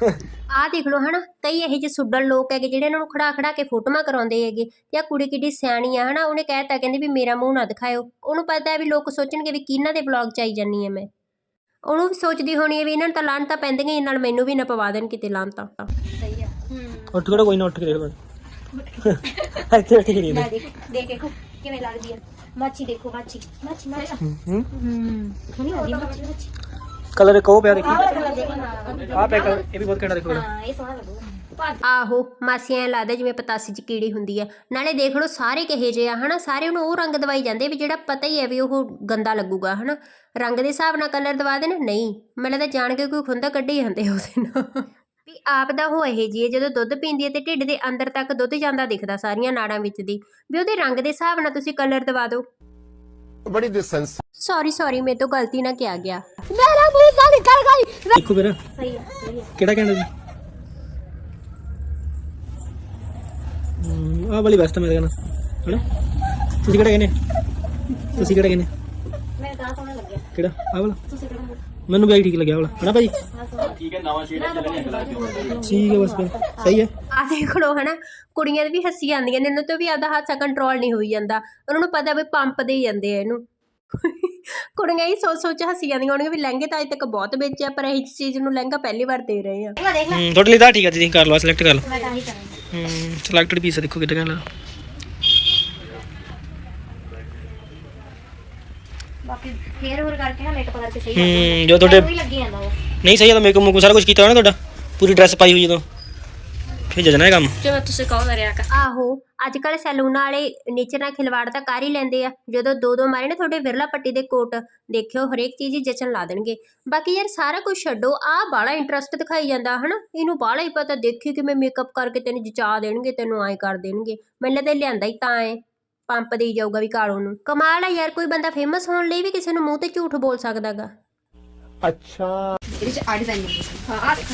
[SPEAKER 11] ਹੈ
[SPEAKER 5] ਆਹ ਦੇਖ ਲਓ ਹਨਾ ਕਈ ਇਹੋ ਜਿਹੇ ਸੁੱਡਣ ਲੋਕ ਹੈਗੇ ਜਿਹੜੇ ਇਹਨਾਂ ਨੂੰ ਖੜਾ ਖੜਾ ਕੇ ਫੋਟੋਆਂ ਕਰਾਉਂਦੇ ਹੈਗੇ ਤੇ ਆ ਕੁੜੀ ਕਿੱਡੀ ਸਿਆਣੀ ਆ ਹਨਾ ਉਹਨੇ ਕਹਿਤਾ ਕਹਿੰਦੀ ਵੀ ਮੇਰਾ ਮੂੰਹ ਨਾ ਦਿਖਾਇਓ। ਉਹਨੂੰ ਪਤਾ ਹੈ ਵੀ ਲੋਕ ਸੋਚਣਗੇ ਵੀ ਕਿਹਨਾਂ ਦੇ ਵਲੌਗ ਚ ਆਈ ਜਾਨੀ ਆ ਮੈਂ। ਉਹਨੂੰ ਵੀ ਸੋਚਦੀ ਹੋਣੀ ਹੈ ਵੀ ਇਹਨਾਂ ਨੂੰ ਤਾਂ ਲਾਣ ਤਾਂ ਪੈਂਦੀਆਂ ਹੀ ਨਾਲ ਮੈਨੂੰ ਵੀ ਨਾ ਪਵਾ ਦੇਣ ਕਿਤੇ ਲਾਣ ਤਾਂ
[SPEAKER 11] ਉੱਠ ਖੜੋ ਕੋਈ ਨਾ ਉੱਠ ਕੇ ਦੇਖ *laughs* ਇੱਥੇ ਉੱਠ ਕੇ
[SPEAKER 10] ਲੈ ਦੇਖ ਦੇਖ ਦੇਖੋ ਕਿਵੇਂ ਲੱਗਦੀ ਹੈ ਮੱਛੀ ਦੇਖੋ ਮੱਛੀ ਮੱਛੀ ਮੱਛੀ।
[SPEAKER 11] ਹੂੰ
[SPEAKER 10] ਹੂੰ। ਸੋਹਣੀ ਲੱਗਦੀ ਹੈ ਮੱਛੀ ਮੱਛੀ।
[SPEAKER 11] ਕਲਰ ਕਹੋ ਪਿਆ ਦੇਖੀ
[SPEAKER 10] ਆਹ ਵਾਲਾ ਕਲਰ ਦੇਖੋ ਨਾ।
[SPEAKER 11] ਆਹ ਪਿਆ ਕਲਰ ਇਹ ਵੀ ਬਹੁਤ ਘੈਂਟ ਦੇਖੋ
[SPEAKER 10] ਹਾਂ ਇਹ ਸੋਹਣਾ ਲੱਗੂਗਾ
[SPEAKER 5] ਆਹੋ ਮਾਸੀਆਂ ਲੱਗਦਾ ਜਿਵੇਂ ਪਤਾਸੀ ਚ ਕੀੜੀ ਹੁੰਦੀ ਆ। ਨਾਲੇ ਦੇਖ ਲਓ ਸਾਰੇ ਕਹੇ ਜੇ ਆ ਹਨਾ? ਸਾਰੇ ਉਹਨੂੰ ਉਹ ਰੰਗ ਦਵਾਈ ਜਾਂਦੇ ਵੀ ਜਿਹੜਾ ਪਤਾ ਹੀ ਹੈ ਵੀ ਉਹ ਗੰਦਾ ਲੱਗੂਗਾ ਹਨਾ? ਰੰਗ ਦੇ ਹਿਸਾਬ ਨਾਲ ਕਲਰ ਦਵਾ ਦੇਣ? ਨਹੀਂ। ਮੈਨੂੰ ਤਾਂ ਜਾਣ ਕੇ ਕੋਈ ਖੁੰਦਾ ਕੱਢੀ ਜਾਂਦੇ ਉਹਦੇ ਨਾਲ। ਵੀ ਆਪ ਦਾ ਉਹ ਇਹ ਜੀ ਜਦੋਂ ਦੁੱਧ ਪੀਂਦੀ ਹੈ ਤੇ ਢਿੱਡ ਦੇ ਅੰਦਰ ਤੱਕ ਦੁੱਧ ਜਾਂਦਾ ਦਿਖਦਾ ਸਾਰੀਆਂ ਨਾੜਾਂ ਵਿੱਚ ਦੀ। ਵੀ ਉਹਦੇ ਰੰਗ ਦੇ ਹਿਸਾਬ ਨਾਲ ਤੁਸੀਂ ਕਲਰ ਦਵਾ ਦਿਓ।
[SPEAKER 4] ਬੜੀ ਦਿਸੈਂਸ
[SPEAKER 5] ਸੌਰੀ ਸੌਰੀ ਮੇਰੇ ਤੋਂ ਗਲਤੀ ਨਾ ਕਿਹਾ ਗਿਆ।
[SPEAKER 10] ਮੇਰਾ ਮੂੰਹ ਤਾਂ ਨਿਕਲ ਗਈ
[SPEAKER 11] ਦੇਖੋ
[SPEAKER 10] ਹੈ ਸਹੀ ਹੈ
[SPEAKER 11] ਕਿਹੜਾ ਕਹਿੰਦਾ ਜੀ? ਆਹ ਵਾਲੀ ਬੈਸਟ ਮੇਰੇ ਕਹਿੰਦਾ। ਹੈਨਾ? ਤੁਸੀਂ ਕਿਹੜਾ ਕਹਿੰਦੇ? ਤੁਸੀਂ ਕਿਹੜਾ ਕਹਿੰਦੇ?
[SPEAKER 10] ਮੈਨੂੰ ਤਾਂ ਸੋਹਣਾ ਲੱਗਿਆ।
[SPEAKER 11] ਕਿਹੜਾ? ਆਹ ਵਾਲਾ?
[SPEAKER 10] ਤੁਸੀਂ ਕਿਹੜਾ
[SPEAKER 11] ਮੈਨੂੰ ਵੀ ਠੀਕ ਲੱਗਿਆ ਆਹ ਵਾਲਾ। ਹੈਨਾ ਭਾਜੀ?
[SPEAKER 10] ਠੀਕ ਹੈ ਨਵਾਂ ਸ਼ੇਡ ਚੱਲਣੇ
[SPEAKER 11] ਠੀਕ ਹੈ ਬਸ ਫਿਰ। ਸਹੀ ਹੈ?
[SPEAKER 5] ਆ ਦੇਖ ਲਓ ਹਨਾ ਕੁੜੀਆਂ ਵੀ ਹੱਸੀ ਆਉਂਦੀਆਂ ਨੇ ਇਹਨਾਂ ਤੋਂ ਵੀ ਆਦਾ ਹਾਸਾ ਕੰਟਰੋਲ ਨਹੀਂ ਹੋਈ ਜਾਂਦਾ। ਉਹਨਾਂ ਨੂੰ ਪਤਾ ਵੀ ਪੰਪ ਦੇ ਹੀ ਜਾਂਦੇ ਆ ਇਹਨੂੰ। ਕੁੜੀਆਂ ਹੀ ਸੋਚ ਸੋਚ ਹੱਸੀ ਜਾਂਦੀਆਂ ਹੋਣਗੀਆਂ ਵੀ ਲਹਿੰਗੇ ਤਾਂ ਅਜੇ ਤੱਕ ਬਹੁਤ ਵੇਚਿਆ ਪਰ ਇਹ ਚੀਜ਼ ਨੂੰ ਲਹਿੰਗਾ ਪਹਿਲੀ ਵਾਰ ਦੇ ਰਹੇ ਆ।
[SPEAKER 10] ਮੈਂ ਦੇਖ ਲੈ
[SPEAKER 11] ਹੂੰ ਤੁਹਾਡੇ ਲਈ ਤਾਂ ਠੀਕ ਹੈ ਜੀ ਕਰ ਲਓ ਸਿਲੈਕਟ ਕਰ ਲਓ।
[SPEAKER 10] ਮੈਂ ਤਾਂ ਹੀ ਕਰਾਂਗੀ।
[SPEAKER 11] ਹੂੰ ਸਿਲੈਕਟਡ ਪੀਸ ਦੇਖੋ ਕਿੱਦਾਂ ਕਹਿੰਦਾ।
[SPEAKER 10] ਬਾਕੀ ਫੇਰ ਹੋਰ ਕਰਕੇ ਨਾ ਮੇਕਅਪ ਕਰਕੇ ਸਹੀ
[SPEAKER 11] ਹੂੰ ਜੋ ਤੁਹਾਡੇ
[SPEAKER 10] ਲੱਗੀ ਜਾਂਦਾ ਉਹ।
[SPEAKER 11] ਨਹੀਂ ਸਹੀ ਹੈ ਤਾਂ ਮੇਕਅਪ ਮੁਕੂ ਸਾਰਾ ਕੁਝ ਕੀਤਾ ਨਾ ਤੁਹਾਡਾ? ਪੂਰੀ ਡਰੈਸ ਪਾਈ ਹੋਈ ਜਦੋਂ ਫਿਰ ਜਜਣਾ ਇਹ ਕੰਮ।
[SPEAKER 2] ਜਿਵੇਂ ਤੁਸੀਂ ਕਹੋ ਮੇਰੇ ਆਕਾ।
[SPEAKER 5] ਆਹੋ ਅੱਜ ਕੱਲ ਸੈਲੂਨ ਵਾਲੇ ਨੇਚਰ ਨਾਲ ਖਿਲਵਾੜ ਤਾਂ ਕਰ ਹੀ ਲੈਂਦੇ ਆ। ਜਦੋਂ ਦੋ ਦੋ ਮਾਰੇ ਨਾ ਤੁਹਾਡੇ ਵਿਰਲਾ ਪੱਟੀ ਦੇ ਕੋਟ ਦੇਖਿਓ ਹਰੇਕ ਚੀਜ਼ ਹੀ ਜਚਣ ਲਾ ਦੇਣਗੇ। ਬਾਕੀ ਯਾਰ ਸਾਰਾ ਕੁਝ ਛੱਡੋ ਆਹ ਬਾਹਲਾ ਇੰਟਰਸਟ ਦਿਖਾਈ ਜਾਂਦਾ ਹਨਾ? ਇਹਨੂੰ ਬਾਹਲਾ ਹੀ ਪਤਾ ਦੇਖੀ ਕਿਵੇਂ ਮੇਕਅਪ ਕਰਕੇ ਤੈਨੂੰ ਜਚਾ ਦੇਣਗੇ ਤੈਨੂੰ ਐਂ ਕਰ ਦੇਣਗੇ। ਮੈਨੂੰ ਤਾਂ ਇਹ ਲਿਆਂਦਾ ਹੀ ਤਾਂ ਐ ਪੰਪ ਦੇਈ ਜਾਊਗਾ ਵੀ ਕਾਲੋ ਨੂੰ। ਕਮਾਲ ਆ ਯਾਰ ਕੋਈ ਬੰਦਾ ਫੇਮਸ ਹੋਣ ਲਈ ਵੀ ਕਿਸੇ ਨੂੰ ਮੂੰਹ ਤੇ ਝੂਠ ਬੋਲ ਸਕਦਾਗਾ।
[SPEAKER 4] ਅੱਛਾ।
[SPEAKER 1] ਇਹਦੇ ਚ ਆ ਡਿਜ਼ਾਈਨ
[SPEAKER 10] ਹਾਂ ਆ ਦੇਖ।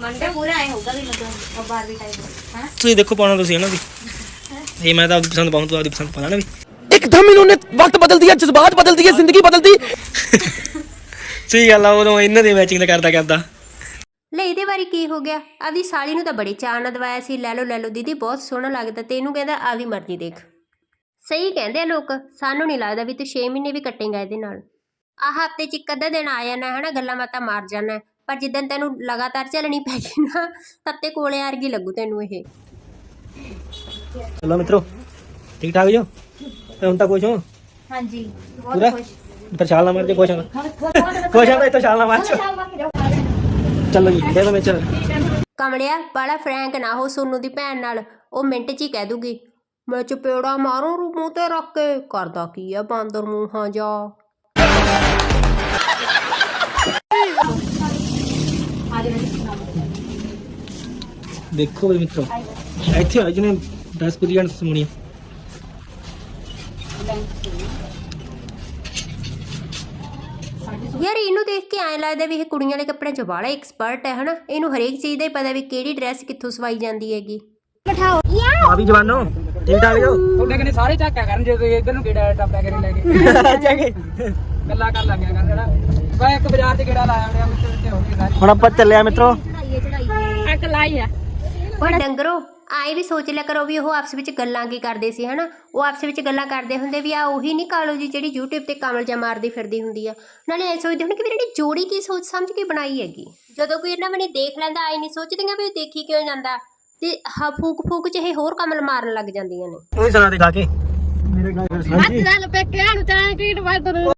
[SPEAKER 10] ਮੰਡੇ ਪੂਰਾ ਆਏ ਹੋਊਗਾ ਵੀ ਮਤਲਬ ਉਹ ਬਾਰਬੀ ਟਾਈਪ ਹਾਂ
[SPEAKER 11] ਤੁਸੀਂ ਦੇਖੋ ਪਾਉਣਾ ਤੁਸੀਂ ਇਹਨਾਂ ਦੀ ਇਹ ਮੈਂ ਤਾਂ ਆਪਦੀ ਪਸੰਦ ਪਾਉਂ ਤੂੰ ਆਪਦੀ ਪਸੰਦ ਪਾ ਲੈਣਾ ਵੀ
[SPEAKER 9] एकदम इन्होंने वक्त बदल दिया जज्बात बदल दिए जिंदगी बदल दी
[SPEAKER 11] ਸਹੀ ਗੱਲ ਆ ਉਦੋਂ ਇਹਨਾਂ ਦੀ ਮੈਚਿੰਗ ਦਾ ਕਰਦਾ ਕਰਦਾ
[SPEAKER 5] ਲੈ ਇਹਦੇ ਬਾਰੇ ਕੀ ਹੋ ਗਿਆ ਆਪਦੀ ਸਾਲੀ ਨੂੰ ਤਾਂ ਬੜੀ ਚਾਅ ਨਾਲ ਦਵਾਇਆ ਸੀ ਲੈ ਲਓ ਲੈ ਲਓ ਦੀਦੀ ਬਹੁਤ ਸੋਹਣਾ ਲੱਗਦਾ ਤੇ ਇਹਨੂੰ ਕਹਿੰਦਾ ਆਪਦੀ ਮਰਜ਼ੀ ਦੇਖ ਸਹੀ ਕਹਿੰਦੇ ਆ ਲੋਕ ਸਾਨੂੰ ਨਹੀਂ ਲੱਗਦਾ ਵੀ ਤੂੰ 6 ਮਹੀਨੇ ਵੀ ਕੱਟੇਗਾ ਇਹਦੇ ਨਾਲ ਆਹ ਹਫਤੇ ਚ ਇੱਕ ਅੱਧਾ ਦਿਨ ਆ ਜਾਣਾ ਹਨਾ ਗੱਲਾਂ ਬਾਤਾਂ ਮਾਰ ਜਾਣਾ ਪਰ ਜਿੱਦਣ ਤੈਨੂੰ ਲਗਾਤਾਰ ਚੱਲਣੀ ਪੈ ਗਈ ਨਾ ਤਦ ਤੇ ਕੋਲੇ ਵਰਗੀ ਲੱਗੂ ਤੈਨੂੰ ਇਹ।
[SPEAKER 11] ਚਲੋ ਮਿੱਤਰੋ ਠੀਕ ਠਾਕ ਜੋ? ਤੇ ਹੁਣ ਤਾਂ ਖੁਸ਼ ਹੋ।
[SPEAKER 10] ਹਾਂਜੀ
[SPEAKER 11] ਪੂਰਾ?
[SPEAKER 10] ਬਹੁਤ ਖੁਸ਼।
[SPEAKER 11] ਪਰ ਛਾਲ ਨਾ ਮਾਰ ਕੇ ਖੁਸ਼ ਹਾਂ। ਖੁਸ਼ ਹਾਂ ਤਾਂ ਇੱਥੋਂ ਛਾਲ ਨਾ ਮਾਰ ਚਲੋ ਜੀ ਦੇ ਦੋ ਵਿੱਚ
[SPEAKER 5] ਕਮਲਿਆ ਬਾਲਾ ਫਰੈਂਕ ਨਾ ਹੋ ਸੋਨੂ ਦੀ ਭੈਣ ਨਾਲ। ਉਹ ਮਿੰਟ 'ਚ ਹੀ ਕਹਿ ਦੂਗੀ ਮੈਂ ਚਪੇੜਾ ਮਾਰੂ ਰੂ ਮੂੰਹ ਤੇ ਰੱਖ ਕੇ। ਕਰਦਾ ਕੀ ਆ ਬਾਂਦਰ ਮੂੰਹਾਂ ਜਾ?
[SPEAKER 11] ਦੇਖੋ ਵੀ ਮਿੱਤਰੋ। ਇੱਥੇ ਆ ਜਿਹਨੇ 10 ਪੀਰੀਅਡ ਸੁਣੀ
[SPEAKER 5] ਯਾਰ ਇਹਨੂੰ ਦੇਖ ਕੇ ਐਂ ਲੱਗਦਾ ਵੀ ਇਹ ਕੁੜੀਆਂ ਵਾਲੇ ਕੱਪੜਿਆਂ 'ਚ ਬਾਲਾ ਐਕਸਪਰਟ ਹੈ ਹਨਾ? ਇਹਨੂੰ ਹਰੇਕ ਚੀਜ਼ ਦਾ ਹੀ ਪਤਾ ਵੀ ਕਿਹੜੀ ਡਰੈਸ ਕਿੱਥੋਂ ਸਵਾਈ ਜਾਂਦੀ ਹੈਗੀ।
[SPEAKER 11] ਆ ਵੀ ਜਵਾਨੋ ਠੀਕ ਠਾਕ ਜੋ?
[SPEAKER 13] ਤੁਹਾਡੇ ਕਨੇ ਸਾਰੇ ਝਾਕਿਆ ਕਰਨ ਜੇ ਤੁਸੀਂ ਇੱਧਰ ਨੂੰ ਕਿਹੜਾ ਟੱਪਿਆ ਕਰੀ ਲੈ ਕੇ। *laughs*
[SPEAKER 11] ਚੰਗੇ।
[SPEAKER 13] ਗੱਲਾਂ ਕਰ ਲੱਗਿਆ ਕਰ ਜਿਹੜਾ ਮੈਂ ਇੱਕ ਬਾਜ਼ਾਰ 'ਚ ਕਿਹੜਾ ਲਾਇਆ ਹੋਇਆ
[SPEAKER 11] ਹੁਣ ਆਪਾਂ ਚੱਲੇ ਆ ਮਿੱਤਰੋ।
[SPEAKER 2] ਇੱਕ ਲਾਈ ਆ।
[SPEAKER 5] ਪਰ ਡੰਗਰੋ ਆਏ ਵੀ ਸੋਚ ਲਿਆ ਕਰੋ ਵੀ ਉਹ ਆਪਸ ਵਿੱਚ ਗੱਲਾਂ ਕੀ ਕਰਦੇ ਸੀ ਹਨਾ? ਉਹ ਆਪਸ ਵਿੱਚ ਗੱਲਾਂ ਕਰਦੇ ਹੁੰਦੇ ਵੀ ਆ ਉਹੀ ਨਹੀਂ ਕਾਲੋ ਜੀ ਜਿਹੜੀ YouTube ਤੇ ਕਮਲ ਜਾ ਮਾਰਦੀ ਫਿਰਦੀ ਹੁੰਦੀ ਆ। ਨਾਲੇ ਐ ਸੋਚਦੇ ਹੁਣ ਕਿ ਵੀ ਜਿਹੜੀ ਜੋੜੀ ਕੀ ਸੋਚ ਸਮਝ ਕੇ ਬਣਾਈ ਹੈਗੀ। ਜਦੋਂ ਕੋਈ ਇਹਨਾਂ ਬਣੇ ਦੇਖ ਲੈਂਦਾ ਆਏ ਨਹੀਂ ਸੋਚਦੀਆਂ ਵੀ ਉਹ ਦੇਖੀ ਕਿਉਂ ਜਾਂਦਾ। ਤੇ ਹਾ ਫੂਕ ਫੂਕ ਚ ਇਹ ਹੋਰ ਕਮਲ ਮਾਰਨ ਲੱਗ ਜਾਂਦੀਆਂ ਨੇ।
[SPEAKER 11] ਤੂੰ ਹੀ ਸੁਣਾ ਦੇ ਗਾ ਕੇ ਮੇਰੇ ਗਾ ਕੇ ਹਾਂਜੀ
[SPEAKER 2] ਚੱਲ ਪੇਕਿਆਂ ਨੂੰ ਤਾਂ ਕੀ ਡਵਾਈਸ ਤੂੰ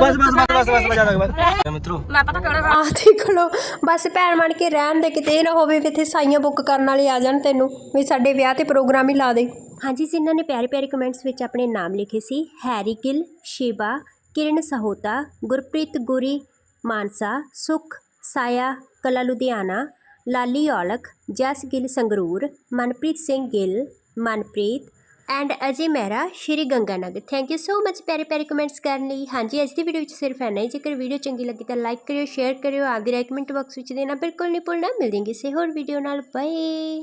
[SPEAKER 11] ਬਸ ਬਸ ਬਸ ਬਸ ਬਸ ਬਜਾ ਬਸ। ਮਿੱਤਰੋ।
[SPEAKER 2] ਮੈਂ ਪਤਾ ਕਿਹੜਾ
[SPEAKER 5] ਆਹ ਦੇਖ ਲੋ ਬਸ ਭੈਣ ਬਣ ਕੇ ਰਹਿਣ ਦੇ ਕਿਤੇ ਇਹ ਨਾ ਹੋਵੇ ਵੀ ਇੱਥੇ ਸਾਈਆਂ ਬੁੱਕ ਕਰਨ ਵਾਲੇ ਆ ਜਾਣ ਤੈਨੂੰ ਵੀ ਸਾਡੇ ਵਿਆਹ ਤੇ ਪ੍ਰੋਗਰਾਮ ਹੀ ਲਾ ਦੇ। ਹਾਂਜੀ ਜਿਨ੍ਹਾਂ ਨੇ ਪਿਆਰੇ ਪਿਆਰੇ ਕਮੈਂਟਸ ਵਿੱਚ ਆਪਣੇ ਨਾਮ ਲਿਖੇ ਸੀ। ਹੈਰੀ ਗਿੱਲ ਸ਼ਿਵਾ ਕਿਰਨ ਸਹੋਤਾ ਗੁਰਪ੍ਰੀਤ ਗੁਰੀ ਮਾਨਸਾ ਸੁਖ ਸਾਇਆ ਕਲਾ Ludhiana Lali Aulakh Jas Gill Sangrur Manpreet Singh Gill Manpreet and Ajay Mehra Shri Ganganagar. Thank you so much ਪਿਆਰੇ ਪਿਆਰੇ ਕਮੈਂਟਸ ਕਰਨ ਲਈ। ਹਾਂਜੀ, ਅੱਜ ਦੀ ਵੀਡੀਓ ਵਿੱਚ ਸਿਰਫ ਇੰਨਾ ਹੀ। ਜੇਕਰ ਵੀਡੀਓ ਚੰਗੀ ਲੱਗੀ ਤਾਂ ਲਾਈਕ ਕਰਿਓ ਸ਼ੇਅਰ ਕਰਿਓ, ਆਪਦੀ ਰეკਮੈਂਟ ਬਾਕਸ ਵਿੱਚ ਦੇਣਾ ਬਿਲਕੁਲ ਨਹੀਂ ਭੁੱਲਣਾ ਮਿਲ ਜਾਏਗੀ ਕਿਸੇ ਹੋਰ ਵੀਡੀਓ ਨਾਲ। ਬਾਏ